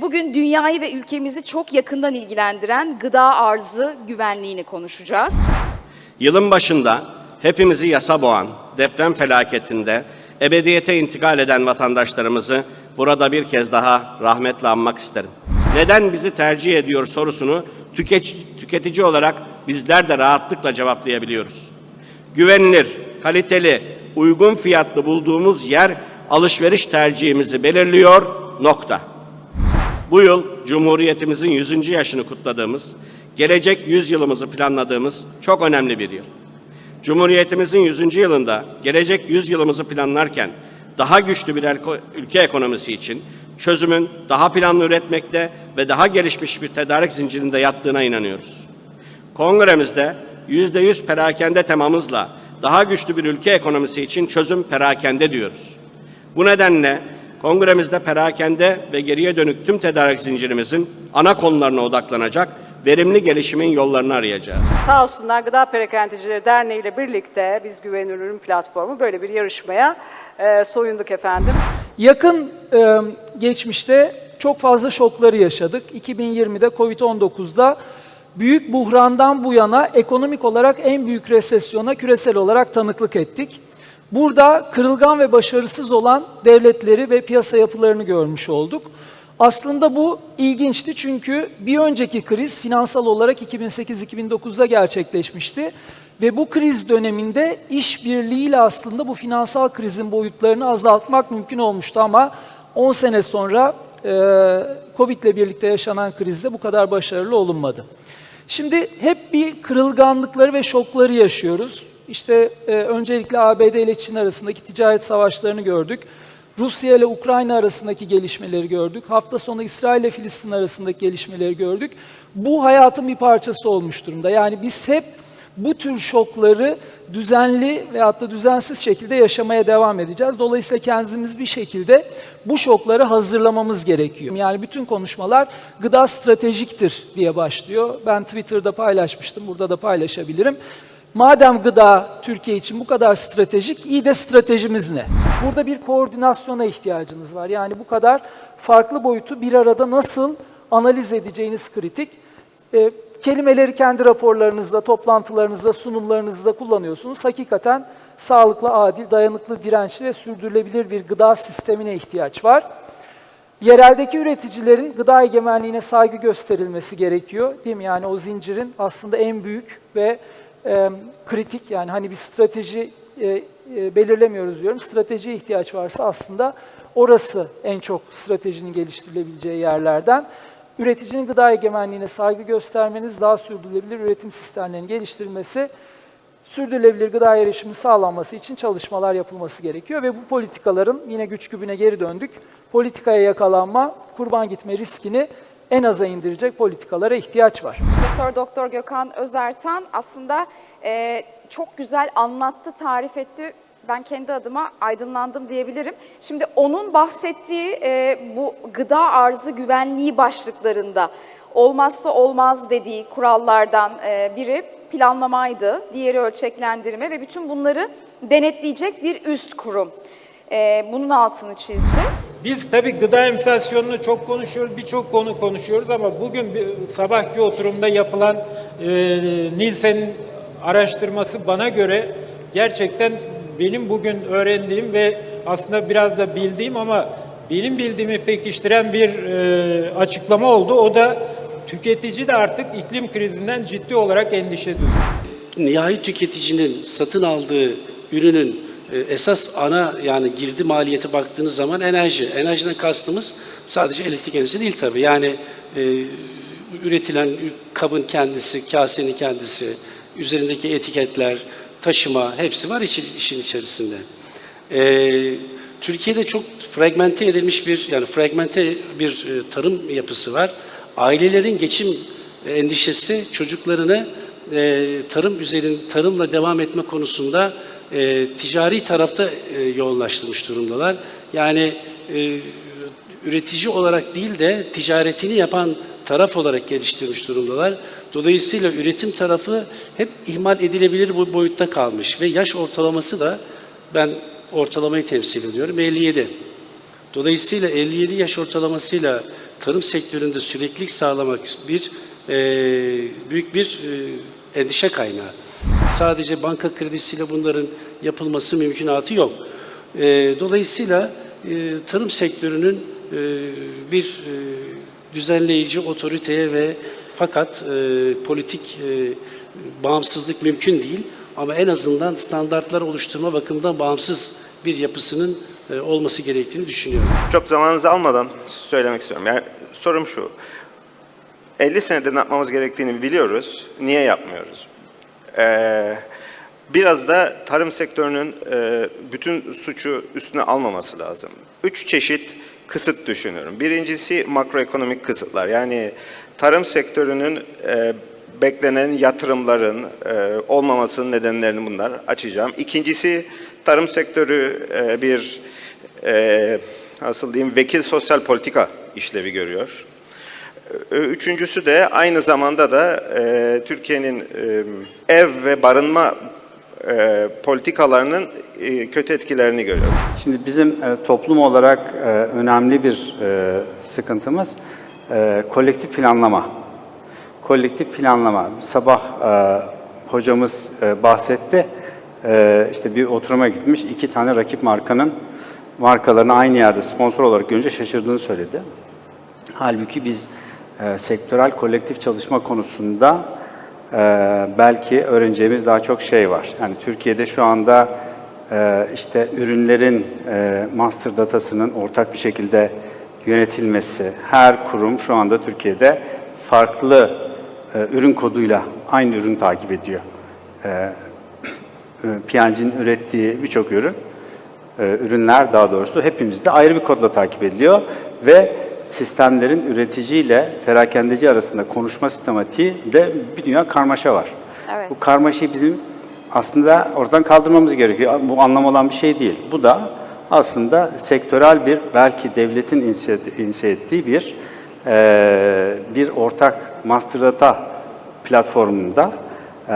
Bugün dünyayı ve ülkemizi çok yakından ilgilendiren gıda arzı güvenliğini konuşacağız. Yılın başında hepimizi yasa boğan deprem felaketinde ebediyete intikal eden vatandaşlarımızı burada bir kez daha rahmetle anmak isterim. Neden bizi tercih ediyor sorusunu tüket- tüketici olarak bizler de rahatlıkla cevaplayabiliyoruz. Güvenilir, kaliteli, uygun fiyatlı bulduğumuz yer alışveriş tercihimizi belirliyor. Nokta. Bu yıl Cumhuriyetimizin 100. yaşını kutladığımız, gelecek 100 yılımızı planladığımız çok önemli bir yıl. Cumhuriyetimizin 100. yılında gelecek 100 yılımızı planlarken daha güçlü bir ülke ekonomisi için çözümün daha planlı üretmekte ve daha gelişmiş bir tedarik zincirinde yattığına inanıyoruz. Kongremizde %100 perakende temamızla daha güçlü bir ülke ekonomisi için çözüm perakende diyoruz. Bu nedenle kongremizde perakende ve geriye dönük tüm tedarik zincirimizin ana konularına odaklanacak, verimli gelişimin yollarını arayacağız. Sağ olsunlar Gıda Perakendicileri Derneği ile birlikte biz Güvenilir Ürün Platformu böyle bir yarışmaya e, soyunduk efendim. Yakın e, geçmişte çok fazla şokları yaşadık. 2020'de Covid-19'da büyük buhrandan bu yana ekonomik olarak en büyük resesyona küresel olarak tanıklık ettik. Burada kırılgan ve başarısız olan devletleri ve piyasa yapılarını görmüş olduk. Aslında bu ilginçti çünkü bir önceki kriz finansal olarak 2008-2009'da gerçekleşmişti. Ve bu kriz döneminde işbirliğiyle aslında bu finansal krizin boyutlarını azaltmak mümkün olmuştu ama 10 sene sonra e, Covid ile birlikte yaşanan krizde bu kadar başarılı olunmadı. Şimdi hep bir kırılganlıkları ve şokları yaşıyoruz. İşte e, öncelikle ABD ile Çin arasındaki ticaret savaşlarını gördük. Rusya ile Ukrayna arasındaki gelişmeleri gördük. Hafta sonu İsrail ile Filistin arasındaki gelişmeleri gördük. Bu hayatın bir parçası olmuş durumda. Yani biz hep bu tür şokları düzenli veyahut da düzensiz şekilde yaşamaya devam edeceğiz. Dolayısıyla kendimiz bir şekilde bu şokları hazırlamamız gerekiyor. Yani bütün konuşmalar gıda stratejiktir diye başlıyor. Ben Twitter'da paylaşmıştım, burada da paylaşabilirim. Madem gıda Türkiye için bu kadar stratejik, iyi de stratejimiz ne? Burada bir koordinasyona ihtiyacınız var. Yani bu kadar farklı boyutu bir arada nasıl analiz edeceğiniz kritik. E, kelimeleri kendi raporlarınızda, toplantılarınızda, sunumlarınızda kullanıyorsunuz. Hakikaten sağlıklı, adil, dayanıklı, dirençli ve sürdürülebilir bir gıda sistemine ihtiyaç var. Yereldeki üreticilerin gıda egemenliğine saygı gösterilmesi gerekiyor. Değil mi? Yani o zincirin aslında en büyük ve e, kritik yani hani bir strateji e, e, belirlemiyoruz diyorum. Stratejiye ihtiyaç varsa aslında orası en çok stratejinin geliştirilebileceği yerlerden. Üreticinin gıda egemenliğine saygı göstermeniz, daha sürdürülebilir üretim sistemlerinin geliştirilmesi, sürdürülebilir gıda erişimi sağlanması için çalışmalar yapılması gerekiyor ve bu politikaların yine güç gübüne geri döndük. Politikaya yakalanma, kurban gitme riskini en aza indirecek politikalara ihtiyaç var. Profesör Doktor Gökhan Özertan aslında e, çok güzel anlattı, tarif etti. Ben kendi adıma aydınlandım diyebilirim. Şimdi onun bahsettiği e, bu gıda arzı güvenliği başlıklarında olmazsa olmaz dediği kurallardan e, biri planlamaydı, diğeri ölçeklendirme ve bütün bunları denetleyecek bir üst kurum. E, bunun altını çizdi. Biz tabii gıda enflasyonunu çok konuşuyoruz, birçok konu konuşuyoruz ama bugün bir sabahki oturumda yapılan e, Nielsen'in araştırması bana göre gerçekten benim bugün öğrendiğim ve aslında biraz da bildiğim ama benim bildiğimi pekiştiren bir e, açıklama oldu. O da tüketici de artık iklim krizinden ciddi olarak endişe duyuyor. nihai tüketicinin satın aldığı ürünün esas ana yani girdi maliyeti baktığınız zaman enerji. Enerjiden kastımız sadece elektrik enerjisi değil tabii. Yani e, üretilen kabın kendisi, kasenin kendisi, üzerindeki etiketler, taşıma hepsi var işin, işin içerisinde. E, Türkiye'de çok fragmente edilmiş bir yani fragmente bir e, tarım yapısı var. Ailelerin geçim endişesi çocuklarını e, tarım üzerin tarımla devam etme konusunda e, ticari tarafta e, yoğunlaştırmış durumdalar. Yani e, üretici olarak değil de ticaretini yapan taraf olarak geliştirmiş durumdalar. Dolayısıyla üretim tarafı hep ihmal edilebilir bu boyutta kalmış ve yaş ortalaması da ben ortalamayı temsil ediyorum 57. Dolayısıyla 57 yaş ortalamasıyla tarım sektöründe süreklilik sağlamak bir e, büyük bir e, endişe kaynağı. Sadece banka kredisiyle bunların yapılması mümkünatı yok. E, dolayısıyla e, tarım sektörünün e, bir e, düzenleyici otoriteye ve fakat e, politik e, bağımsızlık mümkün değil. Ama en azından standartlar oluşturma bakımından bağımsız bir yapısının e, olması gerektiğini düşünüyorum. Çok zamanınızı almadan söylemek istiyorum. Yani sorum şu. 50 senedir ne yapmamız gerektiğini biliyoruz. Niye yapmıyoruz? Ee, biraz da tarım sektörünün e, bütün suçu üstüne almaması lazım. Üç çeşit kısıt düşünüyorum. Birincisi makroekonomik kısıtlar. Yani tarım sektörünün e, beklenen yatırımların e, olmamasının nedenlerini bunlar açacağım. İkincisi tarım sektörü bir e, nasıl diyeyim vekil sosyal politika işlevi görüyor. E, Üçüncüsü de aynı zamanda da e, Türkiye'nin e, ev ve barınma e, politikalarının e, kötü etkilerini görüyor. Şimdi bizim e, toplum olarak e, önemli bir e, sıkıntımız e, kolektif planlama. Kolektif planlama. Sabah e, hocamız e, bahsetti. E, işte bir oturuma gitmiş, iki tane rakip markanın markalarını aynı yerde sponsor olarak görünce şaşırdığını söyledi. Halbuki biz e, sektörel kolektif çalışma konusunda e, belki öğreneceğimiz daha çok şey var. Yani Türkiye'de şu anda e, işte ürünlerin e, master datasının ortak bir şekilde yönetilmesi, her kurum şu anda Türkiye'de farklı e, ürün koduyla aynı ürün takip ediyor. E, e, ürettiği birçok ürün, e, ürünler daha doğrusu hepimizde ayrı bir kodla takip ediliyor ve sistemlerin üreticiyle perakendeci arasında konuşma sistematiği de bir dünya karmaşa var. Evet. Bu karmaşayı bizim aslında oradan kaldırmamız gerekiyor. Bu anlam olan bir şey değil. Bu da aslında sektörel bir belki devletin inisiye ettiği bir e, bir ortak master data platformunda e,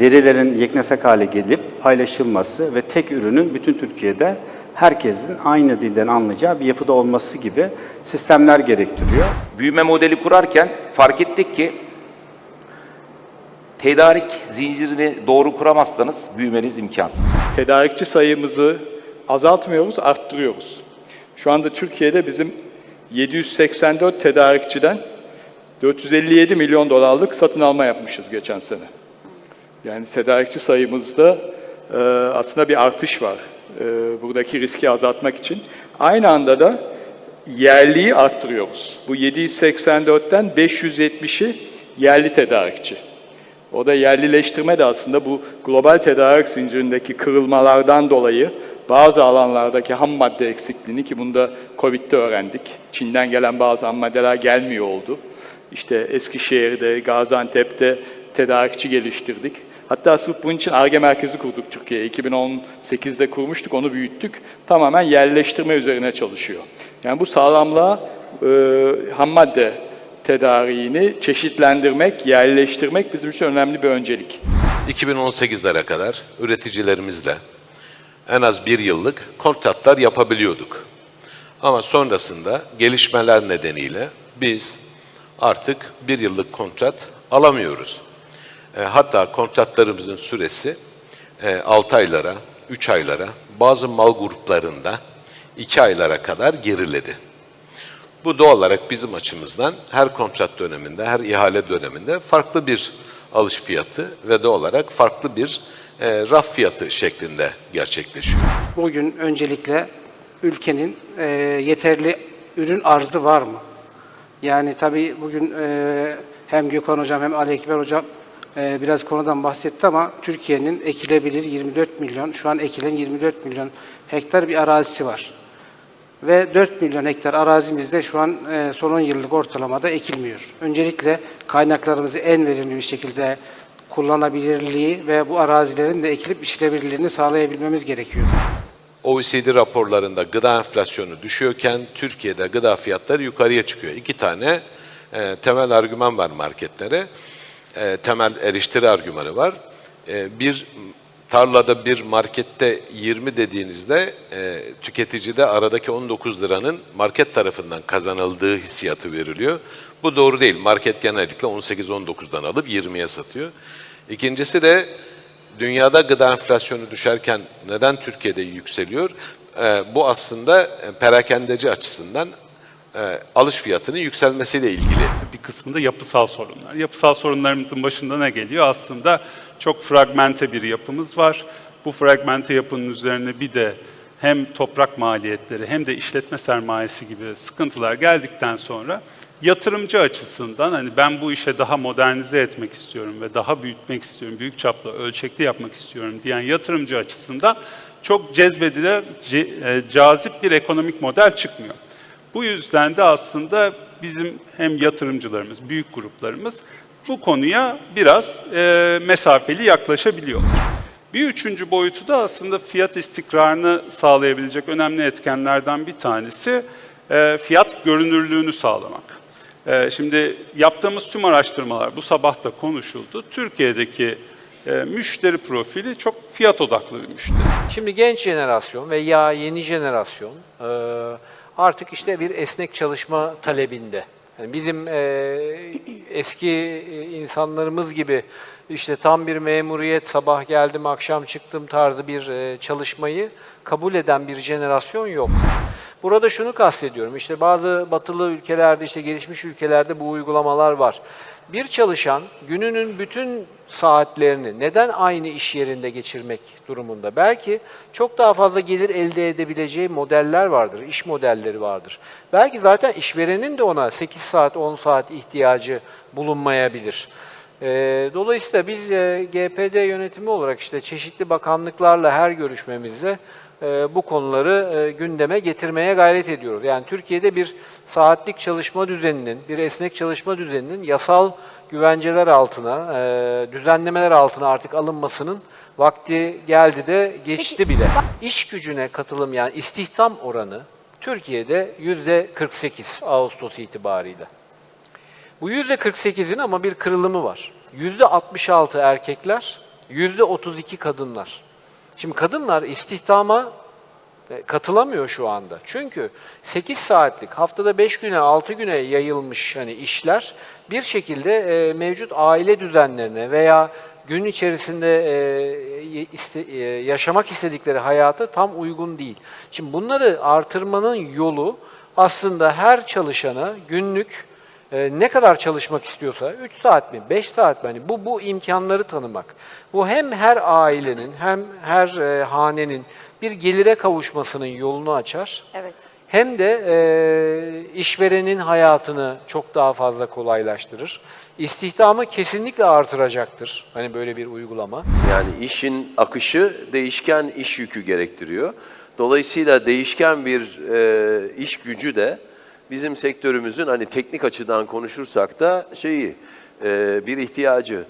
verilerin yeknesak hale gelip paylaşılması ve tek ürünün bütün Türkiye'de herkesin aynı dilden anlayacağı bir yapıda olması gibi sistemler gerektiriyor. büyüme modeli kurarken fark ettik ki tedarik zincirini doğru kuramazsanız büyümeniz imkansız. tedarikçi sayımızı azaltmıyoruz, arttırıyoruz. Şu anda Türkiye'de bizim 784 tedarikçiden 457 milyon dolarlık satın alma yapmışız geçen sene. Yani tedarikçi sayımızda e, aslında bir artış var e, buradaki riski azaltmak için. Aynı anda da yerliyi arttırıyoruz. Bu 784'ten 570'i yerli tedarikçi. O da yerlileştirme de aslında bu global tedarik zincirindeki kırılmalardan dolayı bazı alanlardaki ham madde eksikliğini ki bunda Covid'de öğrendik. Çin'den gelen bazı ham maddeler gelmiyor oldu. İşte Eskişehir'de, Gaziantep'te tedarikçi geliştirdik. Hatta sırf bunun için ARGE merkezi kurduk Türkiye'ye. 2018'de kurmuştuk, onu büyüttük. Tamamen yerleştirme üzerine çalışıyor. Yani bu sağlamlığa e, ham madde tedariğini çeşitlendirmek, yerleştirmek bizim için önemli bir öncelik. 2018'lere kadar üreticilerimizle en az bir yıllık kontratlar yapabiliyorduk. Ama sonrasında gelişmeler nedeniyle biz artık bir yıllık kontrat alamıyoruz. E, hatta kontratlarımızın süresi e, 6 aylara, 3 aylara, bazı mal gruplarında 2 aylara kadar geriledi. Bu doğal olarak bizim açımızdan her kontrat döneminde, her ihale döneminde farklı bir alış fiyatı ve doğal olarak farklı bir e, raf fiyatı şeklinde gerçekleşiyor. Bugün öncelikle ülkenin e, yeterli ürün arzı var mı? Yani tabii bugün hem Gökhan Hocam hem Ali Ekber Hocam biraz konudan bahsetti ama Türkiye'nin ekilebilir 24 milyon, şu an ekilen 24 milyon hektar bir arazisi var. Ve 4 milyon hektar arazimizde şu an e, son 10 yıllık ortalamada ekilmiyor. Öncelikle kaynaklarımızı en verimli bir şekilde kullanabilirliği ve bu arazilerin de ekilip işlebilirliğini sağlayabilmemiz gerekiyor. OECD raporlarında gıda enflasyonu düşüyorken Türkiye'de gıda fiyatları yukarıya çıkıyor. İki tane e, temel argüman var marketlere. E, temel eleştiri argümanı var. E, bir tarlada bir markette 20 dediğinizde e, tüketicide aradaki 19 liranın market tarafından kazanıldığı hissiyatı veriliyor. Bu doğru değil. Market genellikle 18-19'dan alıp 20'ye satıyor. İkincisi de dünyada gıda enflasyonu düşerken neden Türkiye'de yükseliyor? E, bu aslında perakendeci açısından e, alış fiyatının yükselmesiyle ilgili. bir kısmında yapısal sorunlar. Yapısal sorunlarımızın başında ne geliyor? Aslında çok fragmente bir yapımız var. Bu fragmente yapının üzerine bir de hem toprak maliyetleri hem de işletme sermayesi gibi sıkıntılar geldikten sonra yatırımcı açısından hani ben bu işe daha modernize etmek istiyorum ve daha büyütmek istiyorum, büyük çaplı ölçekli yapmak istiyorum diyen yatırımcı açısından çok cezbedilen, ce- e, cazip bir ekonomik model çıkmıyor. Bu yüzden de aslında bizim hem yatırımcılarımız, büyük gruplarımız bu konuya biraz e, mesafeli yaklaşabiliyorlar. Bir üçüncü boyutu da aslında fiyat istikrarını sağlayabilecek önemli etkenlerden bir tanesi e, fiyat görünürlüğünü sağlamak. E, şimdi yaptığımız tüm araştırmalar bu sabah da konuşuldu. Türkiye'deki e, müşteri profili çok fiyat odaklı bir müşteri. Şimdi genç jenerasyon veya yeni jenerasyon e, artık işte bir esnek çalışma talebinde. Yani bizim e, eski e, insanlarımız gibi işte tam bir memuriyet, sabah geldim, akşam çıktım tarzı bir e, çalışmayı kabul eden bir jenerasyon yok. Burada şunu kastediyorum. İşte bazı batılı ülkelerde, işte gelişmiş ülkelerde bu uygulamalar var. Bir çalışan gününün bütün saatlerini neden aynı iş yerinde geçirmek durumunda? Belki çok daha fazla gelir elde edebileceği modeller vardır, iş modelleri vardır. Belki zaten işverenin de ona 8 saat, 10 saat ihtiyacı bulunmayabilir. Ee, dolayısıyla biz e, GPD yönetimi olarak işte çeşitli bakanlıklarla her görüşmemizde bu konuları e, gündeme getirmeye gayret ediyoruz. Yani Türkiye'de bir saatlik çalışma düzeninin, bir esnek çalışma düzeninin yasal güvenceler altına, e, düzenlemeler altına artık alınmasının vakti geldi de geçti bile. İş gücüne katılım yani istihdam oranı Türkiye'de yüzde 48 Ağustos itibariyle. Bu yüzde 48'in ama bir kırılımı var. Yüzde 66 erkekler, yüzde 32 kadınlar. Şimdi kadınlar istihdama e, katılamıyor şu anda. Çünkü 8 saatlik, haftada 5 güne, 6 güne yayılmış hani işler bir şekilde e, mevcut aile düzenlerine veya gün içerisinde e, iste- e, yaşamak istedikleri hayata tam uygun değil. Şimdi bunları artırmanın yolu aslında her çalışana günlük e, ne kadar çalışmak istiyorsa 3 saat mi 5 saat mi hani bu bu imkanları tanımak. Bu hem her ailenin hem her e, hanenin bir gelire kavuşmasının yolunu açar. Evet. Hem de e, işverenin hayatını çok daha fazla kolaylaştırır. İstihdamı kesinlikle artıracaktır. Hani böyle bir uygulama. Yani işin akışı değişken iş yükü gerektiriyor. Dolayısıyla değişken bir e, iş gücü de bizim sektörümüzün hani teknik açıdan konuşursak da şeyi e, bir ihtiyacı.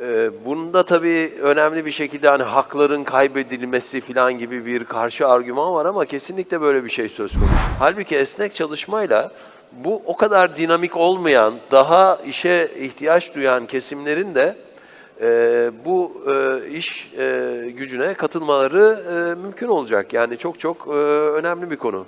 E, bunda tabii önemli bir şekilde hani hakların kaybedilmesi falan gibi bir karşı argüman var ama kesinlikle böyle bir şey söz konusu. Halbuki esnek çalışmayla bu o kadar dinamik olmayan, daha işe ihtiyaç duyan kesimlerin de e, bu e, iş e, gücüne katılmaları e, mümkün olacak. Yani çok çok e, önemli bir konu.